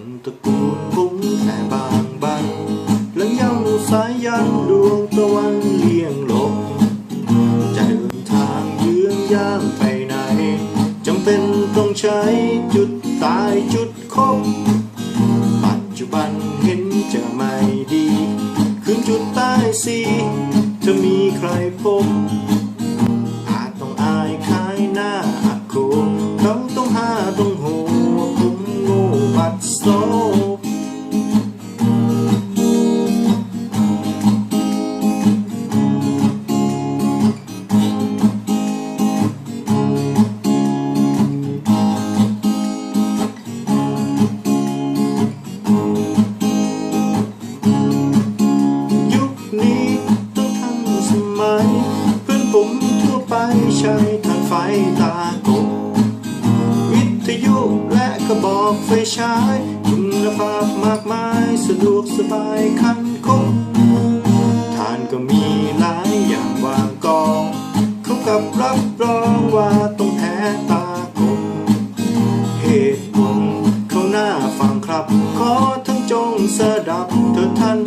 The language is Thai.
คนตระกูลผมแต่บางบันหลังยาวสายยันดวงตะวันเลี่ยงลบจะเดินทางเยื้องย่างไปไหนจำเป็นต้องใช้จุดตายจุดคบปัจจุบันเห็นจะไม่ดีคืนจุดใต้สีจะมีใครพบ ง่บัดซบยุคนี้ต้องทันสมัยเพื่อนผมทั่วไปใช้ทางไฟตาก กไฟฉายคุณภาพมากมายสะดวกสบายคันคงทานก็มีหลายอย่างวางกองเขากับรับรองว่าต้องแพ้ตากบเหตุผลเขาหน้าฟังครับ ขอทั้งจงสดับเธอท่าน